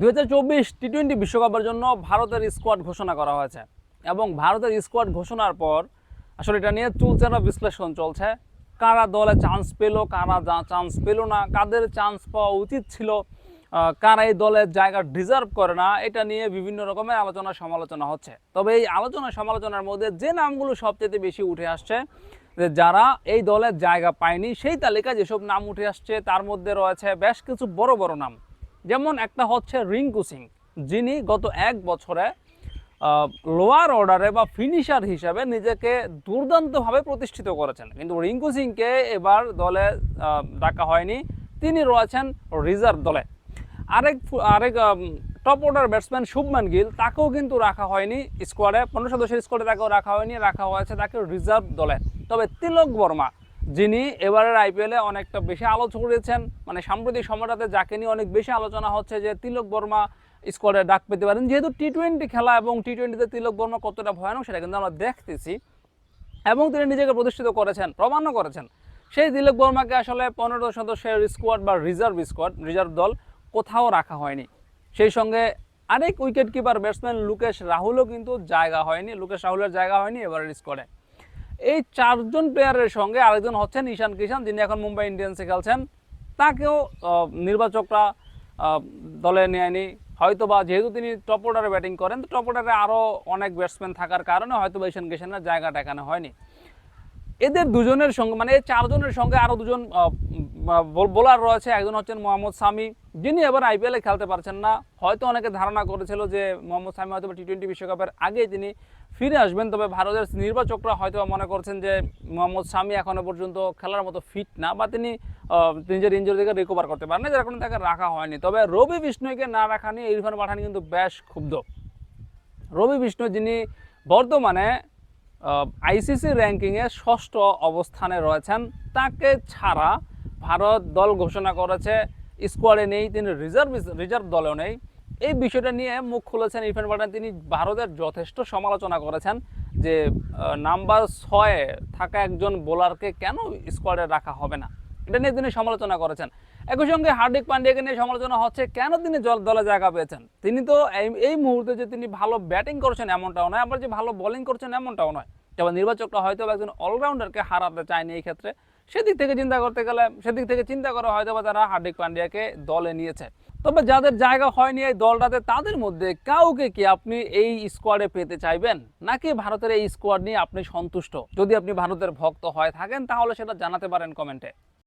দু চব্বিশ T twenty বিশ্বকাপের জন্য ভারতের স্কোয়াড ঘোষণা করা হয়েছে এবং ভারতের স্কোয়াড ঘোষণার পর আসলে এটা নিয়ে চুলচেরা বিশ্লেষণ চলছে। কারা দলে চান্স পেল, কারা চান্স পেল না, কাদের চান্স পাওয়া উচিত ছিল কারা এই দলের জায়গা ডিজার্ভ করে না, এটা নিয়ে বিভিন্ন রকমের আলোচনা সমালোচনা হচ্ছে। তবে এই আলোচনা সমালোচনার মধ্যে যে নামগুলো সবচেয়ে বেশি উঠে আসছে, যে যারা এই দলের জায়গা পায়নি, সেই তালিকায় যেসব নাম উঠে আসছে, তার মধ্যে রয়েছে বেশ কিছু বড় বড় নাম। যেমন একটা হচ্ছে রিঙ্কু সিং, যিনি গত এক বছরে লোয়ার অর্ডারে বা ফিনিশার হিসাবে নিজেকে দুর্দান্তভাবে প্রতিষ্ঠিত করেছেন। কিন্তু রিঙ্কু সিংকে এবার দলে ডাকা হয়নি। তিনি রয়েছেন রিজার্ভ দলে। আরেক আরেক top order batsman Shubman Gill, তাকেও কিন্তু রাখা হয়নি স্কোয়াডে পনেরো সদস্যের স্কোয়াডে তাকেও রাখা হয়নি, রাখা হয়েছে তাকে রিজার্ভ দলে। তবে তিলক বর্মা যিনি এবারের আইপিএলে অনেকটা বেশি আলো ছড়িয়েছেন মানে সাম্প্রতিক সময়টাতে যাকে নিয়ে অনেক বেশি আলোচনা হচ্ছে যে তিলক বর্মা স্কোয়াডে ডাক পেতে পারেন। যেহেতু টি টোয়েন্টি খেলা এবং টি টোয়েন্টিতে তিলক বর্মা কতটা ভয়ানক সেটা কিন্তু আমরা দেখতেছি। এবং তিনি নিজেকে প্রতিষ্ঠিত করেছেন প্রমাণও করেছেন। সেই তিলক বর্মাকে আসলে পনেরো সদস্যের স্কোয়াড বা রিজার্ভ স্কোয়াড রিজার্ভ দল কোথাও রাখা হয়নি। সেই সঙ্গে আরেক উইকেট কিপার ব্যাটসম্যান লুকেশ রাহুলও কিন্তু জায়গা হয়নি, লুকেশ রাহুলের জায়গা হয়নি এবারের স্কোয়াডে এই চারজন প্লেয়ারের সঙ্গে আরেকজন হচ্ছেন ঈশান কিষান যিনি এখন মুম্বাই ইন্ডিয়ান্সে খেলছেন। তাকেও নির্বাচকরা দলে নেয়নি। হয়তো বা যেহেতু তিনি টপ অর্ডারে ব্যাটিং করেন, তো টপ অর্ডারে আরও অনেক ব্যাটসম্যান থাকার কারণে হয়তো বা ঈশান কিষানের জায়গাটা এখানে হয়নি। এদের দুজনের সঙ্গে মানে এই চারজনের সঙ্গে আরও দুজন বোলার রয়েছে। একজন হচ্ছেন মোহাম্মদ সামি যিনি এবার আইপিএলে খেলতে পারছেন না, হয়তো অনেকে ধারণা করেছিল যে মোহাম্মদ সামি হয়তো টি টোয়েন্টি বিশ্বকাপের আগে তিনি ফিরে আসবেন, তবে ভারতের নির্বাচকরা হয়তো মনে করছেন যে মোহাম্মদ সামি এখনও পর্যন্ত খেলার মতো ফিট না বা তিনি নিজের ইঞ্জুরি থেকে রিকভার করতে পারেন না যার কারণে তাকে রাখা হয়নি। তবে রবি বিষ্ণুকে না রাখা নিয়ে ইরফান পাঠান কিন্তু বেশ ক্ষুব্ধ। রবি বিষ্ণু যিনি বর্তমানে আইসিসি র্যাঙ্কিংয়ে ষষ্ঠ অবস্থানে রয়েছেন, তাকে ছাড়া ভারত দল ঘোষণা করেছে স্কোয়াডে নেই, তিনি রিজার্ভ রিজার্ভ দলেও নেই। এই বিষয়টা নিয়ে মুখ খুলেছেন ইরফান পাঠান। তিনি ভারতের যথেষ্ট সমালোচনা করেছেন যে নাম্বার ছয়ে থাকা একজন বোলারকে কেন স্কোয়াডে রাখা হবে না? এটা নিয়ে তিনি সমালোচনা করেছেন। একই সঙ্গে হার্দিক পান্ডিয়াকে নিয়ে সমালোচনা হচ্ছে, কেন তিনি দলে জায়গা পেয়েছেন? তিনি তো এই মুহূর্তে যে তিনি ভালো ব্যাটিং করছেন এমনটাও নয়, আবার যে ভালো বোলিং করছেন এমনটাও নয়। তবে নির্বাচকরা হয়তো একজন অলরাউন্ডারকে হারাতে চায়নি এই ক্ষেত্রে। সেদিক থেকে চিন্তা করতে গেলে, সেদিক থেকে চিন্তা করা হয়তো বা তারা হার্দিক পান্ডিয়াকে দলে নিয়েছে। তবে যাদের জায়গা হয়নি এই দলটাতে, তাদের মধ্যে কাউকে কি আপনি এই স্কোয়াডে পেতে চাইবেন? নাকি ভারতের এই স্কোয়াড নিয়ে আপনি সন্তুষ্ট? যদি আপনি ভারতের ভক্ত হয়ে থাকেন, তাহলে সেটা জানাতে পারেন কমেন্টে।